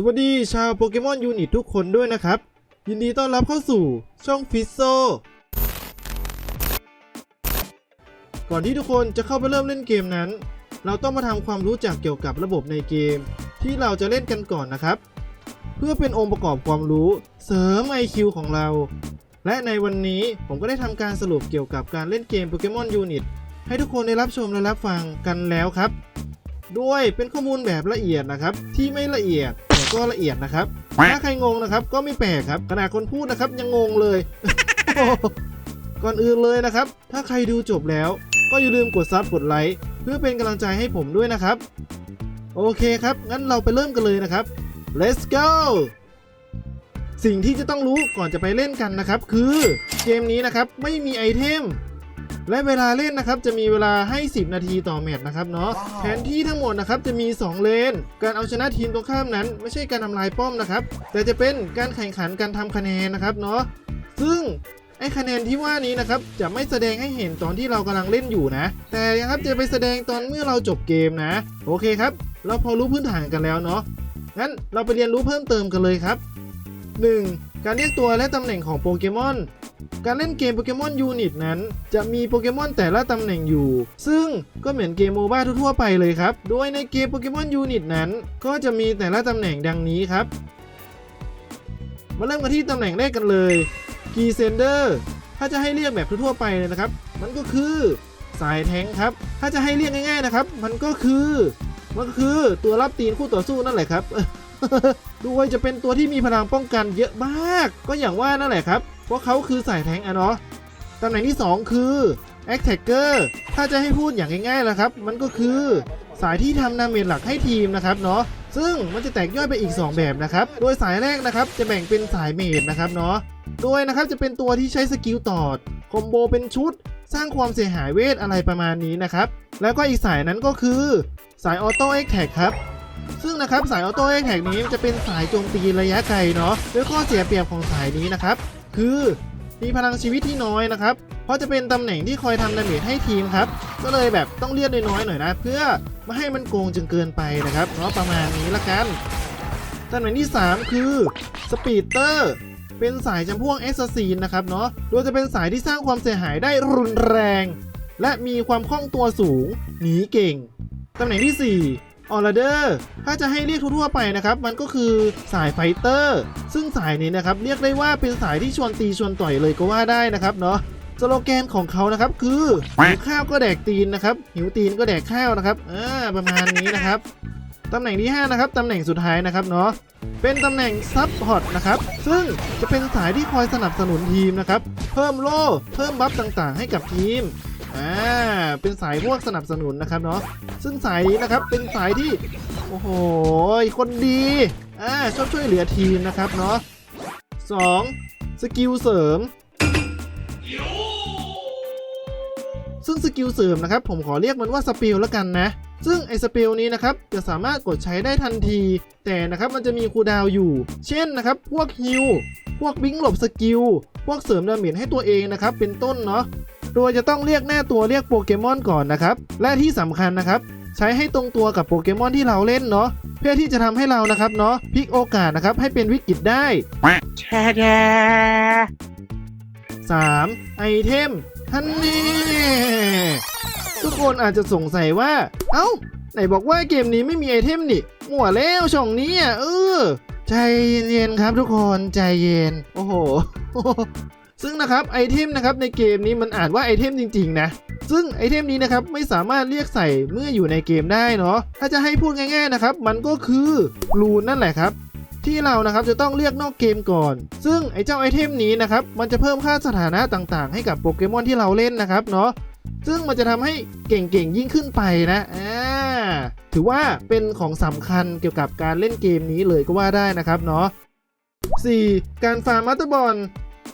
สวัสดีชาวโปเกมอนยูนิตทุกคนด้วยนะครับ ยินดีต้อนรับเข้าสู่ช่องฟิโซก่อนที่ทุกคนจะเข้าไปเริ่มเล่นเกมนั้น เราต้องมาทำความรู้จักเกี่ยวกับระบบในเกม ที่เราจะเล่นกันก่อนนะครับ เพื่อเป็นองค์ประกอบความรู้เสริม IQ ของเรา และในวันนี้ผมก็ได้ทำการสรุปเกี่ยวกับการเล่นเกมโปเกมอนยูนิตให้ทุกคนได้รับชมและรับฟังกันแล้วครับ ด้วยเป็นข้อมูลแบบละเอียดนะครับที่ไม่ละเอียด ก็ละเอียดนะครับ ถ้าใครงงนะครับก็ไม่แปลกครับขนาดคนพูดนะครับยังงงเลย ก่อนอื่นเลยนะครับ ถ้าใครดูจบแล้ว ก็อย่าลืมกดซับกดไลค์เพื่อเป็นกำลังใจให้ผมด้วยนะครับ โอเคครับ งั้นเราไปเริ่มกันเลยนะครับ let's go สิ่งที่จะต้องรู้ก่อนจะไปเล่นกันนะครับ คือเกมนี้นะครับไม่มีไอเทม และเวลาเล่นนะครับจะมีเวลาให้ 10 นาทีต่อแมตช์นะครับเนาะว้าวแผนที่ทั้งหมดนะครับจะมี 2 เลน การเอาชนะทีมตรงข้ามนั้น ไม่ใช่การทำลายป้อมนะครับ แต่จะเป็นการแข่งขันการทำคะแนนนะครับเนาะซึ่งไอ้คะแนนที่ว่านี้นะครับจะไม่แสดงให้เห็นตอนที่เรากำลังเล่นอยู่นะ แต่นะครับจะไปแสดงตอนเมื่อเราจบเกมนะ โอเคครับ เราพอรู้พื้นฐานกันแล้วเนาะงั้นเราไปเรียนรู้เพิ่มเติมกันเลยครับ 1. การเรียกตัวและตำแหน่งของโปเกมอน การเล่นเกมโปเกมอนยูนิตนั้น จะมีโปเกมอนแต่ละตำแหน่งอยู่ ซึ่งก็เหมือนเกมโมบ้าทั่วไปเลยครับ โดยในเกมโปเกมอนยูนิตนั้น ก็จะมีแต่ละตำแหน่งดังนี้ครับ มาเริ่มกันที่ตำแหน่งแรกกันเลยกีเซนเดอร์ถ้าจะให้เรียกแบบทั่วไปเลยนะครับ มันก็คือสายแทงค์ครับ ถ้าจะให้เรียกง่ายๆนะครับ มันก็คือ มันก็คือตัวรับตีนคู่ต่อสู้นั่นแหละครับ ด้วยจะเป็นตัวที่มีพลังป้องกันเยอะมาก ก็อย่างว่านั่นแหละครับ เพราะเขาคือสายแทงค์อะเนาะตำแหน่งที่ 2 คือ Attacker ถ้าจะให้พูดอย่างง่ายๆนะครับ มันก็คือสายที่ทำดาเมจหลักให้ทีมนะครับเนาะซึ่งมันจะแตกย่อยไปอีก 2 แบบนะครับ โดยสายแรกนะครับจะแบ่งเป็นสายเมจนะครับเนาะโดยนะครับจะเป็นตัวที่ใช้สกิลตอดคอมโบเป็นชุด สร้างความเสียหายเวทอะไรประมาณนี้นะครับ แล้วก็อีกสายนั้นก็คือ สายออโต้เอ็กแท็กครับ ซึ่งนะครับสายออโต้เอ็กแท็กนี้จะเป็นสายโจมตีระยะไกลเนาะโดยข้อเสียเปรียบของสายนี้นะครับ คือมีพลังชีวิตที่น้อยนะครับ เพราะจะเป็นตำแหน่งที่คอยทำดาเมจให้ทีมครับ ก็เลยแบบต้องเลียดน้อยๆหน่อยนะ เพื่อไม่ให้มันโกงจนเกินไปนะครับเนาะประมาณนี้ละกันตำแหน่งที่ 3 คือสปีดเตอร์เป็นสายจำพวกเอ็กซ์ซีนนะครับเนาะโดยจะเป็นสายที่สร้างความเสียหายได้รุนแรง และมีความคล่องตัวสูง หนีเก่ง ตำแหน่งที่ 4 ออร์เดอร์ถ้าจะให้เรียกทั่วๆไปนะครับ มันก็คือสายไฟเตอร์ ซึ่งสายนี้นะครับเรียกได้ว่าเป็นสายที่ชวนตีชวนต่อยเลยก็ว่าได้นะครับเนาะสโลแกนของเขานะครับคือหิวข้าวก็แดกตีนนะครับหิวตีนก็แดกข้าวนะครับอ่าประมาณนี้นะครับตำแหน่งที่ 5 นะครับ ตำแหน่งสุดท้ายนะครับเนาะ เป็นตำแหน่งซับพอร์ตนะครับ ซึ่งจะเป็นสายที่คอยสนับสนุนทีมนะครับ เพิ่มโล่ เพิ่มบัฟต่างๆ ให้กับทีม อ่า เป็นสายพวกสนับสนุนนะครับเนาะ ซึ่งสายนี้นะครับเป็นสายที่ โอ้โห คนดี อ่า ชอบช่วยเหลือทีมนะครับเนาะ 2. สกิลเสริม ซึ่งสกิลเสริมนะครับ ผมขอเรียกมันว่าสปิลแล้วกันนะ ซึ่งไอ้สปิลนี้นะครับจะสามารถกดใช้ได้ทันที แต่นะครับมันจะมีคูดาวอยู่ เช่นนะครับ พวกฮิลพวกบิงหลบสกิล พวกเสริมดาเมจให้ตัวเองนะครับ เป็นต้นเนาะ โดยจะต้องเรียกหน้าตัวเรียกโปเกมอนก่อนนะครับ และที่สำคัญนะครับใช้ให้ตรงตัวกับโปเกมอนที่เราเล่นเนาะเพื่อที่จะทำให้เรานะครับเนาะพลิกโอกาสนะครับให้เป็นวิกฤตได้แช่แช่ 3. ไอเทมฮันนี่ทุกคนอาจจะสงสัยว่า เอ้า ไหนบอกว่าเกมนี้ไม่มีไอเทมนี่มั่วแล้วช่องนี้อะเออใจเย็นๆครับทุกคนใจเย็น โอ้โห ซึ่งนะครับไอเทมนะครับในเกมนี้มันอ่านว่าไอเทมจริงๆนะซึ่งไอเทมนี้นะครับไม่สามารถเรียกใส่เมื่ออยู่ในเกมได้เนาะถ้าจะให้พูดง่ายๆนะครับมันก็คือรูนนั่นแหละครับที่เรานะครับจะต้องเรียกนอกเกมก่อน ซึ่งไอเจ้าไอเทมนี้นะครับมันจะเพิ่มค่าสถานะต่างๆ ให้กับโปเกมอนที่เราเล่นนะครับเนาะซึ่งมันจะทำให้เก่งๆยิ่งขึ้นไปนะอ่าถือว่าเป็นของสำคัญเกี่ยวกับการเล่นเกมนี้เลยก็ว่าได้นะครับเนาะ 4. การฟาร์มมัตเตอร์บอล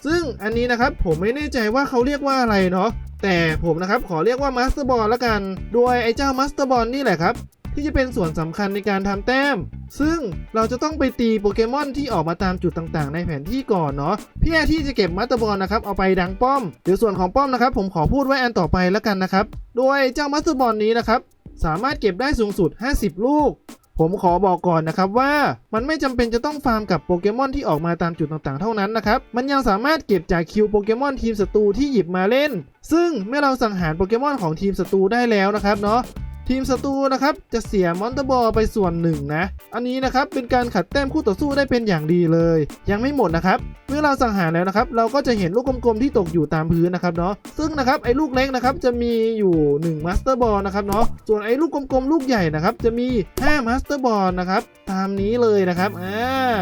ซึ่งอันนี้นะครับผมไม่แน่ใจว่าเขาเรียกว่าอะไรเนาะแต่ผมนะครับขอเรียกว่ามาสเตอร์บอลละกัน โดยไอ้เจ้ามาสเตอร์บอลนี่แหละครับที่จะเป็นส่วนสำคัญในการทำแต้ม ซึ่งเราจะต้องไปตีโปเกมอนที่ออกมาตามจุดต่างๆ ในแผนที่ก่อนเนาะเพื่อที่จะเก็บมัตเตอร์บอลนะครับเอาไปดังป้อมเดี๋ยวส่วนของป้อมนะครับ ผมขอพูดไว้อันต่อไปแล้วกันนะครับ โดยเจ้ามัตเตอร์บอลนี้นะครับสามารถเก็บได้สูงสุด 50 ลูก ผมขอบอกก่อนนะครับว่ามันไม่จำเป็นจะต้องฟาร์มกับโปเกมอนที่ออกมาตามจุดต่างๆเท่านั้นนะครับ มันยังสามารถเก็บจากคิวโปเกมอนทีมศัตรูที่หยิบมาเล่น ซึ่งเมื่อเราสังหารโปเกมอนของทีมศัตรูได้แล้วนะครับเนาะ ทีมศัตรูนะครับจะเสียมอนเตอร์บอลไปส่วนหนึ่งนะ อันนี้นะครับเป็นการขัดแต้มคู่ต่อสู้ได้เป็นอย่างดีเลย ยังไม่หมดนะครับ เมื่อเราสังหารแล้วนะครับ เราก็จะเห็นลูกกลมๆที่ตกอยู่ตามพื้นนะครับเนาะ ซึ่งนะครับไอ้ลูกเล็กนะครับจะมีอยู่1มาสเตอร์บอลนะครับเนาะ ส่วนไอ้ลูกกลมๆลูกใหญ่นะครับจะมี5มาสเตอร์บอลนะครับตามนี้เลยนะครับ อ่า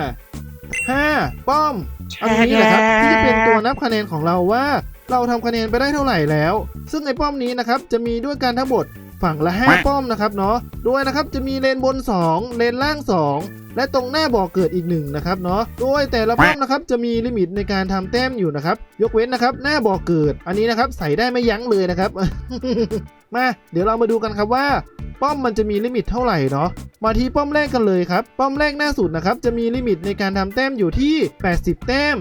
ห้าป้อม อันนี้แหละครับที่จะเป็นตัวนับคะแนนของเราว่าเราทำคะแนนไปได้เท่าไหร่แล้ว ซึ่งไอ้ป้อมนี้นะครับจะมีด้วยกันทั้งหมด ฝั่งละ 5 ป้อมนะครับเนาะโดยนะครับจะมีเลนบน 2 เลนล่าง 2 และตรงหน้าบ่อเกิดอีกหนึ่งนะครับเนาะโดยแต่ละป้อมนะครับจะมีลิมิตในการทำแต้มอยู่นะครับ ยกเว้นนะครับหน้าบ่อเกิด อันนี้นะครับใส่ได้ไม่ยั้งเลยนะครับ มาเดี๋ยวเรามาดูกันครับว่าป้อมมันจะมีลิมิตเท่าไหร่เนาะมาที่ป้อมแรกกันเลยครับ ป้อมแรกหน้าสุดนะครับจะมีลิมิตในการทำแต้มอยู่ที่ 80 แต้ม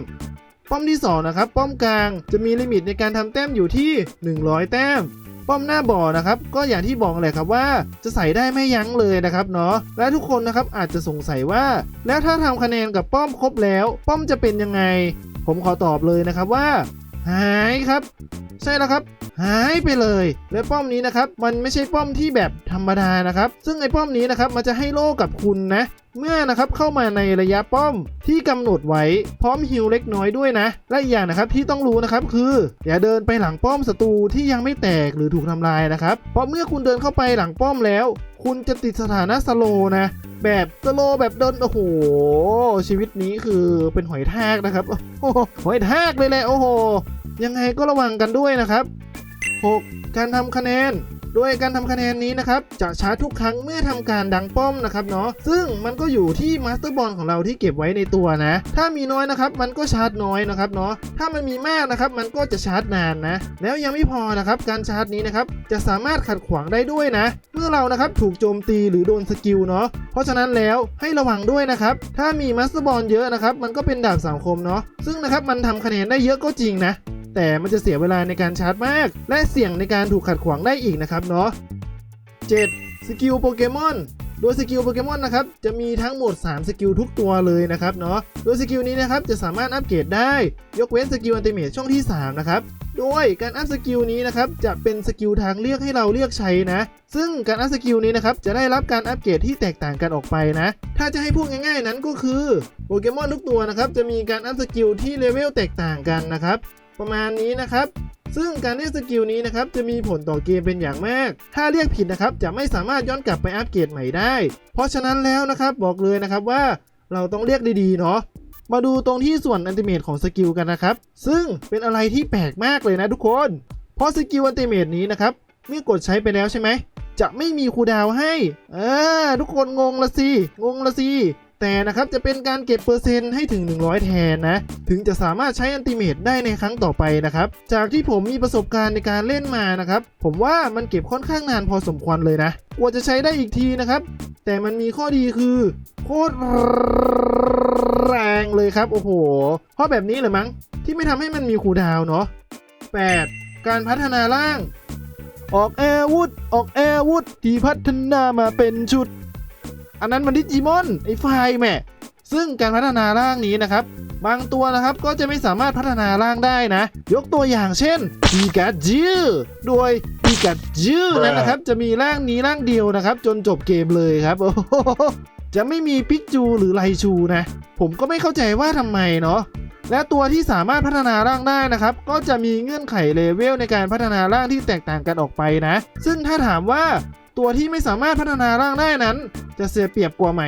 ป้อมที่สองนะครับป้อมกลางจะมีลิมิตในการทำแต้มอยู่ที่ 100 แต้ม ป้อมหน้าบ่อนะครับ ก็อย่างที่บอกเลยครับว่าจะใส่ได้ไม่ยั้งเลยนะครับเนาะและทุกคนนะครับอาจจะสงสัยว่า แล้วถ้าทำคะแนนกับป้อมครบแล้ว ป้อมจะเป็นยังไง ผมขอตอบเลยนะครับว่า หายครับ ใช่แล้วครับ หายไปเลย และป้อมนี้นะครับ มันไม่ใช่ป้อมที่แบบธรรมดานะครับ ซึ่งไอ้ป้อมนี้นะครับ มันจะให้โล่กับคุณนะ เมื่อนะครับเข้ามาในระยะป้อมที่กำหนดไว้พร้อมฮิลเล็กน้อยด้วยนะ และอีกอย่างนะครับที่ต้องรู้นะครับคือ อย่าเดินไปหลังป้อมศัตรูที่ยังไม่แตกหรือถูกทำลายนะครับ เพราะเมื่อคุณเดินเข้าไปหลังป้อมแล้ว คุณจะติดสถานะสโลนะ แบบสโลแบบเดินโอ้โห ชีวิตนี้คือเป็นหอยทากนะครับโอ้โหหอยทากเลยแหละโอ้โห ยังไงก็ระวังกันด้วยนะครับ 6. การทำคะแนน โดยการทำคะแนนนี้นะครับจะชาร์จทุกครั้งเมื่อทำการดังป้อมนะครับเนาะซึ่งมันก็อยู่ที่มาสเตอร์บอลของเราที่เก็บไว้ในตัวนะ ถ้ามีน้อยนะครับมันก็ชาร์จน้อยนะครับเนาะถ้ามันมีมากนะครับมันก็จะชาร์จนานนะ แล้วยังไม่พอนะครับการชาร์จนี้นะครับจะสามารถขัดขวางได้ด้วยนะ เมื่อเรานะครับถูกโจมตีหรือโดนสกิลเนาะเพราะฉะนั้นแล้วให้ระวังด้วยนะครับถ้ามีมาสเตอร์บอลเยอะนะครับมันก็เป็นดาบสังคมเนาะซึ่งนะครับมันทำคะแนนได้เยอะก็จริงนะ แต่มันจะเสียเวลาในการชาร์จมาก และเสี่ยงในการถูกขัดขวางได้อีกนะครับเนาะ 7. สกิลโปเกมอนโดยสกิลโปเกมอนนะครับจะมีทั้งหมด 3 สกิลทุกตัวเลยนะครับเนาะโดยสกิลนี้นะครับจะสามารถอัปเกรดได้ ยกเว้นสกิลอันติเมทช่องที่ 3 นะครับโดยการอัพสกิลนี้นะครับจะเป็นสกิลทางเลือกให้เราเลือกใช้นะ ซึ่งการอัพสกิลนี้นะครับจะได้รับการอัปเกรดที่แตกต่างกันออกไปนะ ถ้าจะให้พูดง่ายๆนั้นก็คือโปเกมอนทุกตัวนะครับจะมีการอัพสกิลที่เลเวลแตกต่างกันนะครับ ประมาณนี้นะครับ ซึ่งการเรียกสกิลนี้นะครับจะมีผลต่อเกมเป็นอย่างมาก ถ้าเรียกผิดนะครับจะไม่สามารถย้อนกลับไปอัปเกรดใหม่ได้ เพราะฉะนั้นแล้วนะครับบอกเลยนะครับว่าเราต้องเรียกดีๆเนาะมาดูตรงที่ส่วนอันติเมตของสกิลกันนะครับ ซึ่งเป็นอะไรที่แปลกมากเลยนะทุกคน เพราะสกิลอันติเมตนี้นะครับเมื่อกดใช้ไปแล้วใช่ไหมจะไม่มีคูดาวให้ เออทุกคนงงละสิ งงละสิ แต่นะครับจะเป็นการเก็บเปอร์เซ็นต์ให้ถึง 100 แทนนะ ถึงจะสามารถใช้อันติเมตได้ในครั้งต่อไปนะครับ จากที่ผมมีประสบการณ์ในการเล่นมานะครับ ผมว่ามันเก็บค่อนข้างนานพอสมควรเลยนะ กว่าจะใช้ได้อีกทีนะครับ แต่มันมีข้อดีคือโคตรแรงเลยครับ โอ้โหเพราะแบบนี้เลยมั้ง ที่ไม่ทำให้มันมีคูดาวเนาะ 8. การพัฒนาร่าง ออกอาวุธออกอาวุธที่พัฒนามาเป็นชุด อันนั้นมันดิจิมอนไอ้ไฟแม่ซึ่งการพัฒนาร่างนี้นะครับ บางตัวนะครับก็จะไม่สามารถพัฒนาร่างได้นะ ยกตัวอย่างเช่นปีกาจิโดยปีกาจินั้นนะครับ จะมีร่างนี้ร่างเดียวนะครับ จนจบเกมเลยครับโอ้โหจะไม่มีปิกจูหรือไลชูนะ ผมก็ไม่เข้าใจว่าทำไมเนาะและตัวที่สามารถพัฒนาร่างได้นะครับ ก็จะมีเงื่อนไขเลเวลในการพัฒนาร่างที่แตกต่างกันออกไปนะ ซึ่งถ้าถามว่า ตัวที่ไม่สามารถพัฒนาร่างได้นั้น จะเสียเปรียบกว่าไหม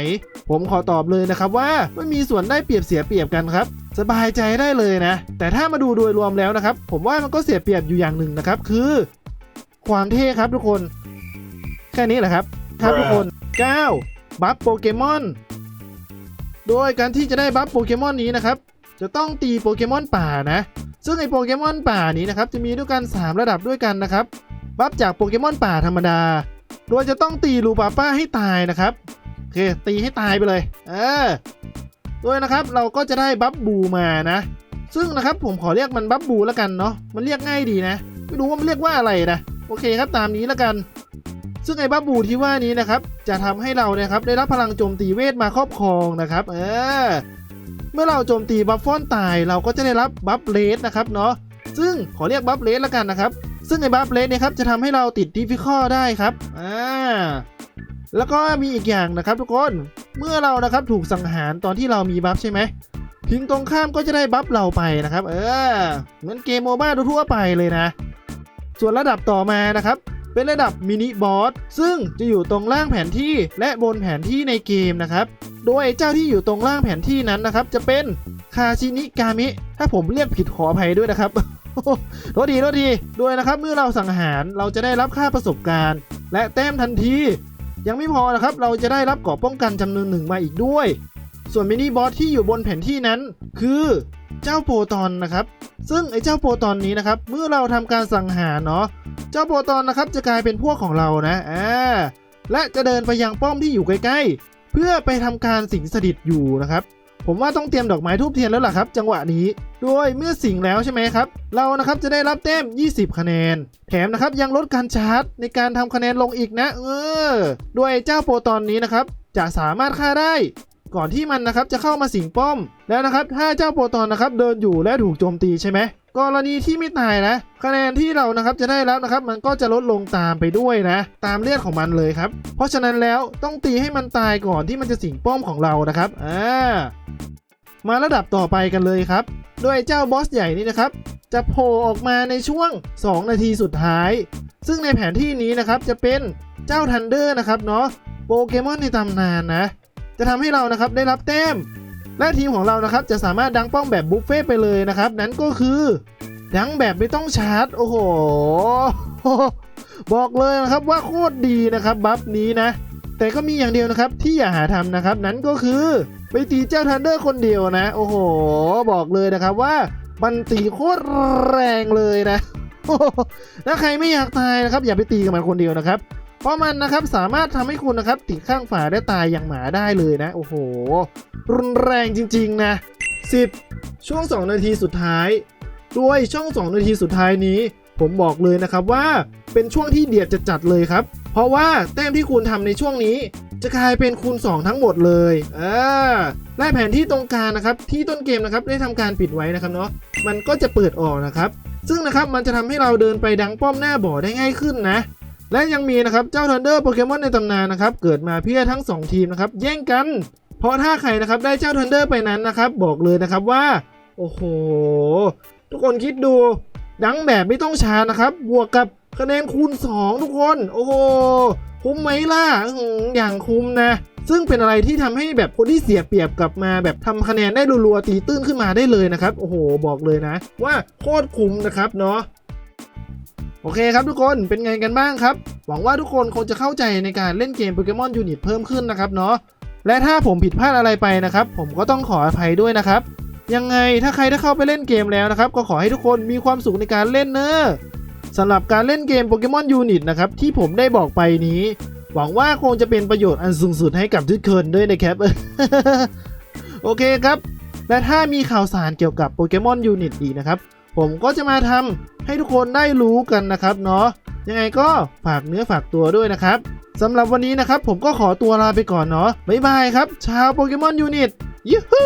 ผมขอตอบเลยนะครับว่าไม่มีส่วนได้เปรียบเสียเปรียบกันครับ สบายใจได้เลยนะ แต่ถ้ามาดูโดยรวมแล้วนะครับ ผมว่ามันก็เสียเปรียบอยู่อย่างหนึ่งนะครับ คือ ความเท่ครับทุกคน แค่นี้แหละครับครับทุกคน 9. บัฟโปเกมอนโดยการที่จะได้บัฟโปเกมอนนี้นะครับจะต้องตีโปเกมอนป่านะ ซึ่งไอโปเกมอนป่านี้นะครับจะมีด้วยกัน 3 ระดับด้วยกันนะครับ บัฟจากโปเกมอนป่าธรรมดา โดยจะต้องตีลูปาป้าให้ตายนะครับโอเคตีให้ตายไปเลย เออโดยนะครับเราก็จะได้บัฟบูมานะ ซึ่งนะครับผมขอเรียกมันบัฟบูแล้วกันเนาะมันเรียกง่ายดีนะ ไม่รู้ว่ามันเรียกว่าอะไรนะโอเคครับตามนี้แล้วกัน ซึ่งไอ้บับบูที่ว่านี้นะครับ จะทำให้เราเนี่ยครับได้รับพลังโจมตีเวทมาครอบครองนะครับ เออเมื่อเราโจมตีบัฟฟอนตายเราก็จะได้รับบัฟเลสนะครับเนาะซึ่งขอเรียกบัฟเลสและกันนะครับ ซึ่งไอ้บัฟเลสเนี่ยครับจะทำให้เราติดดิฟิคอได้ครับอ่าแล้วก็มีอีกอย่างนะครับทุกคน เมื่อเรานะครับถูกสังหารตอนที่เรามีบัฟใช่ไหมทีมตรงข้ามก็จะได้บัฟเราไปนะครับ เออ เหมือนเกมโมบ้าทั่วๆไปเลยนะ ส่วนระดับต่อมานะครับ เป็นระดับมินิบอสซึ่งจะอยู่ตรงล่างแผนที่และบนแผนที่ในเกมนะครับ โดยเจ้าที่อยู่ตรงล่างแผนที่นั้นนะครับ จะเป็นคาชินิกามิถ้าผมเรียกผิดขออภัยด้วยนะครับ โทษทีโทษทีด้วยนะครับเมื่อเราสังหารเราจะได้รับค่าประสบการณ์ และแต้มทันที ยังไม่พอนะครับ เราจะได้รับเกราะป้องกันจำนวนหนึ่งมาอีกด้วย ส่วนมินิบอสที่อยู่บนแผนที่นั้น คือเจ้าโปรตอนนะครับ ซึ่งไอ้เจ้าโปรตอนนี้นะครับ เมื่อเราทำการสังหารเนาะเจ้าโปรตอนนะครับจะกลายเป็นพวกของเรานะอ่าและจะเดินไปยังป้อมที่อยู่ใกล้ๆ เพื่อไปทำการสิงสถิตอยู่นะครับ ผมว่าต้องเตรียมดอกไม้ทูบเทียนแล้วล่ะครับ จังหวะนี้โดยเมื่อสิงแล้วใช่ไหมครับ เรานะครับจะได้รับแต้ม 20 คะแนน แถมนะครับยังลดการชาร์จ ในการทำคะแนนลงอีกนะ เออโดยเจ้าโปรตอนนี้นะครับจะสามารถฆ่าได้ ก่อนที่มันนะครับจะเข้ามาสิงป้อม แล้วนะครับถ้าเจ้าโปรตอนนะครับเดินอยู่และถูกโจมตีใช่ไหม กรณีที่ไม่ตายนะคะแนนที่เรานะครับจะได้รับนะครับ มันก็จะลดลงตามไปด้วยนะ ตามเลือดของมันเลยครับ เพราะฉะนั้นแล้วต้องตีให้มันตายก่อนที่มันจะสิงป้อมของเรานะครับอ่ามาระดับต่อไปกันเลยครับโดยเจ้าบอสใหญ่นี่นะครับ จะโผล่ออกมาในช่วง 2 นาทีสุดท้าย ซึ่งในแผนที่นี้นะครับจะเป็นเจ้าทันเดอร์นะครับเนาะโปเกมอนในตำนานนะ จะทำให้เรานะครับได้รับแต้ม และทีมของเรานะครับจะสามารถดังป้องแบบบุฟเฟ่ไปเลยนะครับ นั้นก็คือดังแบบไม่ต้องชาร์จ โอ้โห บอกเลยนะครับว่าโคตรดีนะครับบัฟนี้นะ แต่ก็มีอย่างเดียวนะครับที่อย่าหาทำนะครับ นั้นก็คือไปตีเจ้าทันเดอร์คนเดียวนะ โอ้โห บอกเลยนะครับว่ามันตีโคตรแรงเลยนะถ้าใครไม่อยากตายนะครับ อย่าไปตีกับมันคนเดียวนะครับ เพราะมันนะครับสามารถทำให้คุณนะครับติดข้างฝาได้ตายอย่างหมาได้เลยนะ โอ้โห รุนแรงจริงๆนะ 10 ช่วง 2 นาทีสุดท้าย ด้วยช่วง 2 นาทีสุดท้ายนี้ ผมบอกเลยนะครับว่าเป็นช่วงที่เดียดจะจัดเลยครับ เพราะว่าแต้มที่คุณทำในช่วงนี้ จะกลายเป็นคูณ 2 ทั้งหมดเลยเอ่าและแผนที่ตรงกลางนะครับที่ต้นเกมนะครับได้ทำการปิดไว้นะครับเนาะมันก็จะเปิดออกนะครับซึ่งนะครับมันจะทำให้เราเดินไปดังป้อมหน้าบ่อได้ง่ายขึ้นนะ และยังมีนะครับเจ้าทันเดอร์โปเกมอนในตำนานนะครับเกิดมาเพื่อทั้ง 2 ทีมนะครับแย่งกัน เพราะถ้าใครนะครับได้เจ้าทันเดอร์ไปนั้นนะครับบอกเลยนะครับว่า โอ้โห ทุกคนคิดดูดังแบบไม่ต้องช้านะครับ บวกกับคะแนนคูณ 2 ทุกคน โอ้โห คุ้มไหมล่ะอื้อหืออย่างคุ้มนะ ซึ่งเป็นอะไรที่ทำให้แบบคนที่เสียเปรียบกลับมาแบบทำคะแนนได้รัวๆตีตื้นขึ้นมาได้เลยนะครับ โอ้โห บอกเลยนะ ว่าโคตรคุ้มนะครับเนาะ โอเคครับทุกคนเป็นไงกันบ้างครับ หวังว่าทุกคนคงจะเข้าใจในการเล่นเกมโปเกมอนยูนิตเพิ่มขึ้นนะครับเนาะและถ้าผมผิดพลาดอะไรไปนะครับ ผมก็ต้องขออภัยด้วยนะครับ ยังไงถ้าใครได้เข้าไปเล่นเกมแล้วนะครับ ก็ขอให้ทุกคนมีความสุขในการเล่นเนอะสำหรับการเล่นเกมโปเกมอนยูนิตนะครับที่ผมได้บอกไปนี้ หวังว่าคงจะเป็นประโยชน์อันสูงสุดให้กับทุกคนด้วยนะครับโอเคครับ และถ้ามีข่าวสารเกี่ยวกับโปเกมอนยูนิตอีกนะครับ ผมก็จะมาทำให้ทุกคนได้รู้กันนะครับเนาะยังไงก็ฝากเนื้อฝากตัวด้วยนะครับสำหรับวันนี้นะครับผมก็ขอตัวลาไปก่อนเนาะบ๊ายบายครับ ชาวโปเกมอนยูนิตยูฮู